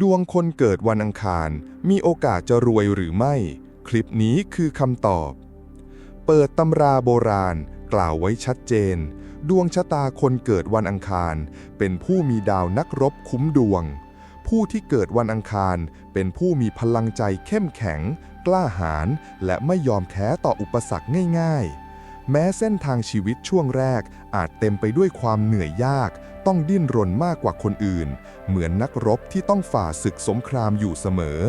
ดวงคนเกิดวันอังคาร มีโอกาสจะรวยหรือไม่ คลิปนี้คือคำตอบ เปิดตำราโบราณ กล่าวไว้ชัดเจน ดวงชะตาคนเกิดวันอังคาร เป็นผู้มีดาวนักรบคุ้มดวง ผู้ที่เกิดวันอังคาร เป็นผู้มีพลังใจเข้มแข็ง กล้าหาญและไม่ยอมแพ้ต่ออุปสรรคง่าย ๆ แม้เส้นทางชีวิตช่วงแรกอาจเต็มไปด้วยความเหนื่อยยาก ต้องดิ้นรนมากกว่าคนอื่น เหมือนนักรบที่ต้องฝ่าศึกสงครามอยู่เสมอ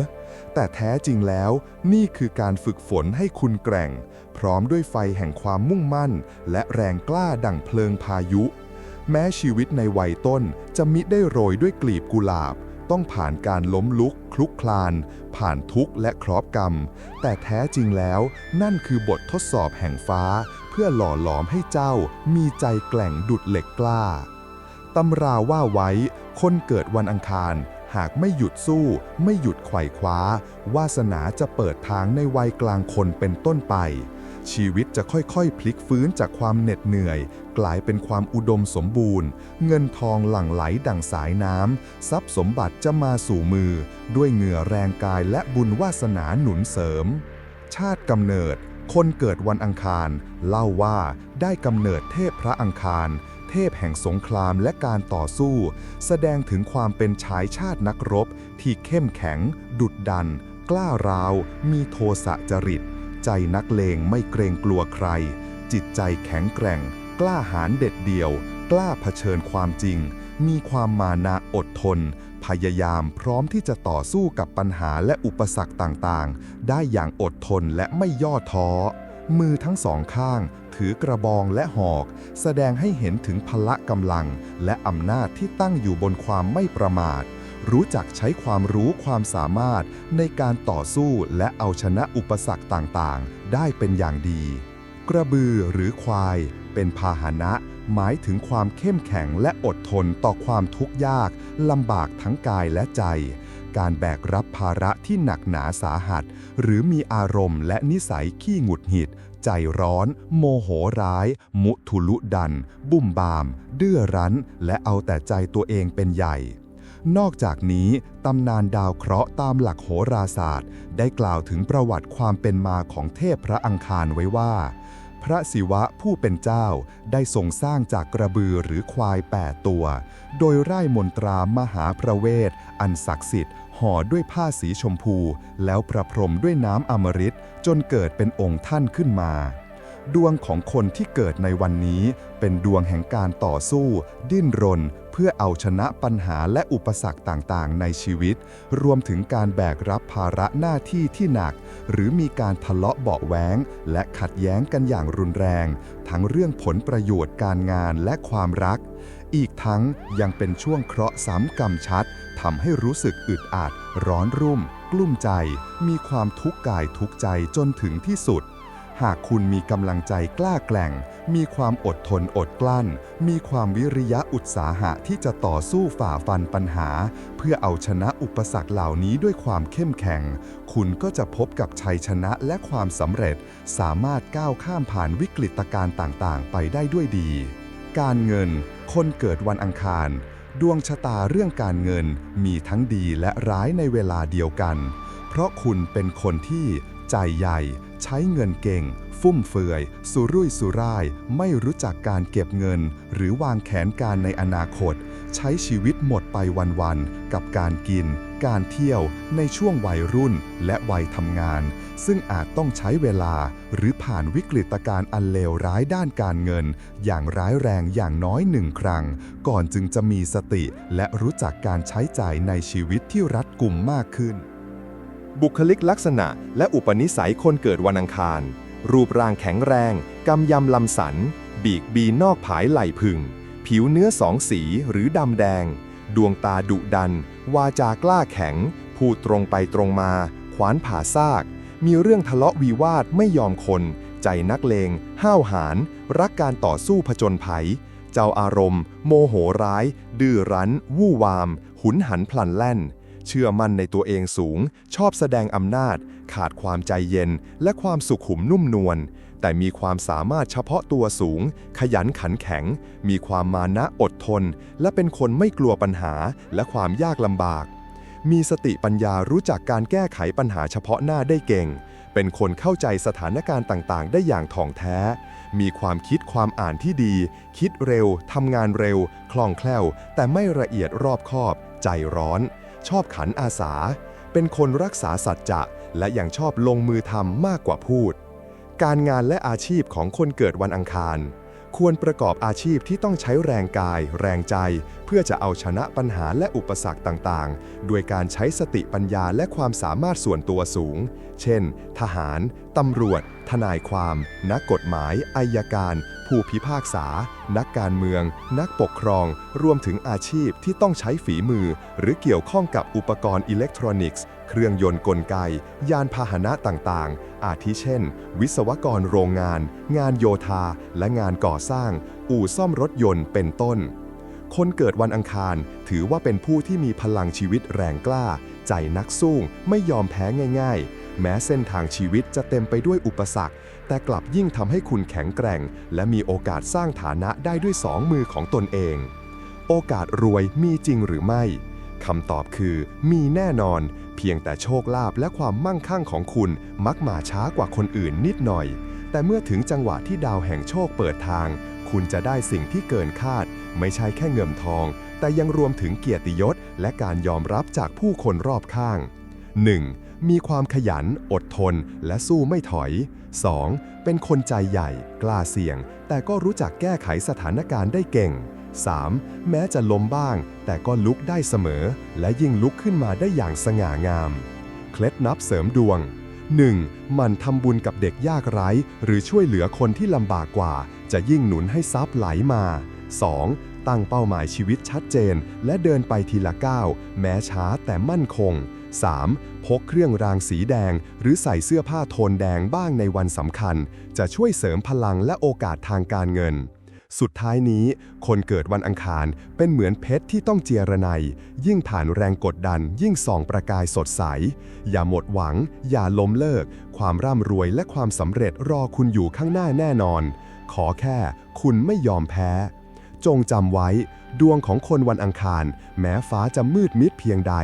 แต่แท้จริงแล้วนี่คือการฝึกฝนให้คุณแกร่ง พร้อมด้วยไฟแห่งความมุ่งมั่น และแรงกล้าดั่งเพลิงพายุ แม้ชีวิตในวัยต้นจะมิได้โรยด้วยกลีบกุหลาบ ต้องผ่านการล้มลุก คลุกคลาน ผ่านทุกข์และคราะห์กรรม แต่แท้จริงแล้วนั่นคือบททดสอบแห่งฟ้า เพื่อหล่อหลอมให้เจ้ามีใจแกล่งดุดเหล็กกล้า ตำราว่าไว้ คนเกิดวันอังคาร หากไม่หยุดสู้ ไม่หยุดไขว่คว้า วาสนาจะเปิดทางในวัยกลางคนเป็นต้นไป ชีวิตจะค่อยๆ พลิกฟื้นจากความเหน็ดเหนื่อย กลายเป็นความอุดมสมบูรณ์ เงินทองหลั่งไหลดั่งสายน้ำทรัพย์สมบัติจะมาสู่มือ ด้วยเหงื่อแรงกายและบุญวาสนาหนุนเสริม ชาติกำเนิดคนเกิดวันอังคาร เล่าว่าได้กำเนิดเทพพระอังคาร เทพแห่งสงครามและการต่อสู้ แสดงถึงความเป็นชายชาตินักรบ ที่เข้มแข็ง ดุดดัน กล้าราว มีโทสะจริต ใจนักเลงไม่เกรงกลัวใคร จิตใจแข็งแกร่ง กล้าหาญเด็ดเดี่ยว กล้าเผชิญความจริง มีความมานะอดทน พยายามพร้อมที่จะต่อสู้กับปัญหาและอุปสรรคต่างๆ ได้อย่างอดทนและไม่ย่อท้อมือทั้งสองข้าง ถือกระบองและหอก แสดงให้เห็นถึงพละกำลัง และอำนาจที่ตั้งอยู่บนความไม่ประมาท รู้จักใช้ความรู้ความสามารถในการต่อสู้และเอาชนะอุปสรรคต่างๆ ได้เป็นอย่างดี กระบือหรือควาย เป็นพาหนะ หมายถึงความเข้มแข็งและอดทนต่อความทุกข์ยากลำบากทั้งกายและใจการแบกรับภาระที่หนักหนาสาหัส หรือมีอารมณ์และนิสัยขี้หงุดหงิด ใจร้อน โมโหร้าย มุทุลุดัน บุ่มบามดื้อรั้น และเอาแต่ใจตัวเองเป็นใหญ่ นอกจากนี้ ตำนานดาวเคราะห์ตามหลักโหราศาสตร์ ได้กล่าวถึงประวัติความเป็นมาของเทพพระอังคารไว้ว่า พระศิวะผู้เป็นเจ้าได้ทรงสร้างจากกระบือหรือควายแปดตัว โดยไร่มนตรามหาพระเวท อันศักดิ์สิทธิ์ ห่อด้วยผ้าสีชมพู แล้วประพรมด้วยน้ำอมฤตจนเกิดเป็นองค์ท่านขึ้นมา ดวงของคนที่เกิดในวันนี้เป็นดวงแห่งการต่อสู้ ดิ้นรน เพื่อเอาชนะปัญหาและอุปสรรคต่างๆ ในชีวิต รวมถึงการแบกรับภาระหน้าที่ที่หนัก หรือมีการทะเลาะเบาะแว้งและขัดแย้งกันอย่างรุนแรง ทั้งเรื่องผลประโยชน์การงานและความรัก อีกทั้งยังเป็นช่วงเคราะห์ซ้ำกรรมชัดทำให้รู้สึกอึดอัด ร้อนรุ่ม กลุ้มใจ มีความทุกข์กายทุกข์ใจจนถึงที่สุด หากคุณมีกำลังใจกล้าแกร่ง มีความอดทนอดกลั้น มีความวิริยะอุตสาหะที่จะต่อสู้ฝ่าฟันปัญหา เพื่อเอาชนะอุปสรรคเหล่านี้ด้วยความเข้มแข็ง คุณก็จะพบกับชัยชนะและความสำเร็จ สามารถก้าวข้ามผ่านวิกฤตการณ์ต่างๆ ไปได้ด้วยดี การเงิน คนเกิดวันอังคาร ดวงชะตาเรื่องการเงินมีทั้งดีและร้ายในเวลาเดียวกัน เพราะคุณเป็นคนที่ใจใหญ่ ใช้เงินเก่ง ฟุ่มเฟือย สุรุ่ยสุร่าย ไม่รู้จักการเก็บเงิน หรือวางแผนการในอนาคต ใช้ชีวิตหมดไปวันๆกับการกิน การเที่ยวในช่วงวัยรุ่นและวัยทำงาน ซึ่งอาจต้องใช้เวลาหรือผ่านวิกฤตการณ์อันเลวร้ายด้านการเงิน อย่างร้ายแรงอย่างน้อยหนึ่งครั้ง ก่อนจึงจะมีสติและรู้จักการใช้จ่ายในชีวิตที่รัดกุมมากขึ้น บุคลิกลักษณะและอุปนิสัยคนเกิดวันอังคาร รูปร่างแข็งแรง กำยำลำสัน บีกบีนอกผายไหล่พึง ผิวเนื้อสองสีหรือดำแดง ดวงตาดุดัน วาจากล้าแข็ง พูดตรงไปตรงมา ขวานผ่าซาก มีเรื่องทะเลาะวิวาทไม่ยอมคน ใจนักเลง ห้าวหาญ รักการต่อสู้ผจญภัย เจ้าอารมณ์ โมโหร้าย ดื้อรั้น วู่วาม หุนหันพลันแล่น เชื่อมั่นในตัวเองสูง ชอบแสดงอำนาจ ขาดความใจเย็น และความสุขุมนุ่มนวล แต่มีความสามารถเฉพาะตัวสูง ขยันขันแข็ง มีความมานะอดทน และเป็นคนไม่กลัวปัญหาและความยากลำบาก มีสติปัญญารู้จักการแก้ไขปัญหาเฉพาะหน้าได้เก่ง เป็นคนเข้าใจสถานการณ์ต่างๆ ได้อย่างถ่องแท้ มีความคิดความอ่านที่ดี คิดเร็วทำงานเร็ว คล่องแคล่ว แต่ไม่ละเอียดรอบคอบ ใจร้อน ชอบขันอาสา เป็นคนรักษาสัจจะและยังชอบลงมือทำมากกว่าพูด การงานและอาชีพของคนเกิดวันอังคาร ควรประกอบอาชีพที่ต้องใช้แรงกาย แรงใจ เพื่อจะเอาชนะปัญหาและอุปสรรคต่างๆโดยการใช้สติปัญญาและความสามารถส่วนตัวสูง เช่น ทหาร ตำรวจ ทนายความ นักกฎหมาย อายการ ผู้พิพากษา นักการเมือง นักปกครอง รวมถึงอาชีพที่ต้องใช้ฝีมือ หรือเกี่ยวข้องกับอุปกรณ์อิเล็กทรอนิกส์ เครื่องยนต์กลไก ยานพาหนะต่างๆ อาทิเช่น วิศวกรโรงงาน งานโยธา และงานก่อสร้าง อู่ซ่อมรถยนต์เป็นต้น คนเกิดวันอังคารถือว่าเป็นผู้ที่มีพลังชีวิตแรงกล้า ใจนักสู้ไม่ยอมแพ้ง่าย ๆ แม้เส้นทางชีวิตจะเต็มไปด้วยอุปสรรค แต่กลับยิ่งทำให้คุณแข็งแกร่ง และมีโอกาสสร้างฐานะได้ด้วยสองมือของตนเอง โอกาสรวยมีจริงหรือไม่คำตอบคือมีแน่นอน เพียงแต่โชคลาภและความมั่งคั่งของคุณมักมาช้ากว่าคนอื่นนิดหน่อย แต่เมื่อถึงจังหวะที่ดาวแห่งโชคเปิดทาง คุณจะได้สิ่งที่เกินคาด ไม่ใช่แค่เงินทอง แต่ยังรวมถึงเกียรติยศ และการยอมรับจากผู้คนรอบข้าง 1. มีความขยัน อดทน และสู้ไม่ถอย 2. เป็นคนใจใหญ่ กล้าเสี่ยง แต่ก็รู้จักแก้ไขสถานการณ์ได้เก่ง 3. แม้จะล้มบ้าง แต่ก็ลุกได้เสมอ และยิ่งลุกขึ้นมาได้อย่างสง่างาม เคล็ดนับเสริมดวง 1. มันทำบุญกับเด็กยากไร้ หรือช่วยเหลือคนที่ลำบากกว่า จะยิ่งหนุนให้ทรัพย์ไหลมา 2. ตั้งเป้าหมายชีวิตชัดเจน และเดินไปทีละก้าว แม้ช้าแต่มั่นคง 3. พกเครื่องรางสีแดง หรือใส่เสื้อผ้าโทนแดงบ้างในวันสำคัญ จะช่วยเสริมพลังและโอกาสทางการเงิน สุดท้ายนี้ คนเกิดวันอังคารเป็นเหมือนเพชรที่ต้องเจียระไนยิ่งผ่านแรงกดดัน ยิ่งส่องประกายสดใส อย่าหมดหวัง อย่าล้มเลิก ความร่ำรวยและความสำเร็จรอคุณอยู่ข้างหน้าแน่นอน ขอแค่คุณไม่ยอมแพ้ จงจำไว้ ดวงของคนวันอังคาร แม้ฟ้าจะมืดมิดเพียงใด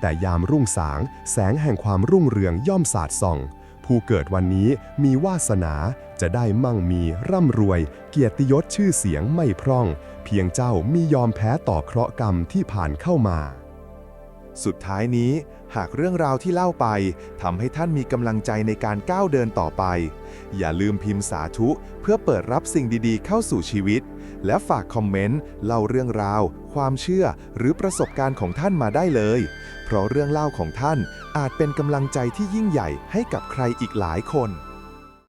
แต่ยามรุ่งสาง แสงแห่งความรุ่งเรืองย่อมสาดส่อง ผู้เกิดวันนี้มีวาสนาจะได้มั่งมีร่ำรวย เกียรติยศชื่อเสียงไม่พร่อง เพียงเจ้ามียอมแพ้ต่อเคราะห์กรรมที่ผ่านเข้ามา สุดท้ายนี้หากเรื่องราวที่เล่าไปทำให้ท่านมีกำลังใจในการก้าวเดินต่อไป อย่าลืมพิมพ์สาธุเพื่อเปิดรับสิ่งดีๆ เข้าสู่ชีวิต และฝากคอมเมนต์เล่าเรื่องราว ความเชื่อ หรือประสบการณ์ของท่านมาได้เลย เพราะเรื่องเล่าของท่านอาจเป็นกำลังใจที่ยิ่งใหญ่ให้กับใครอีกหลายคน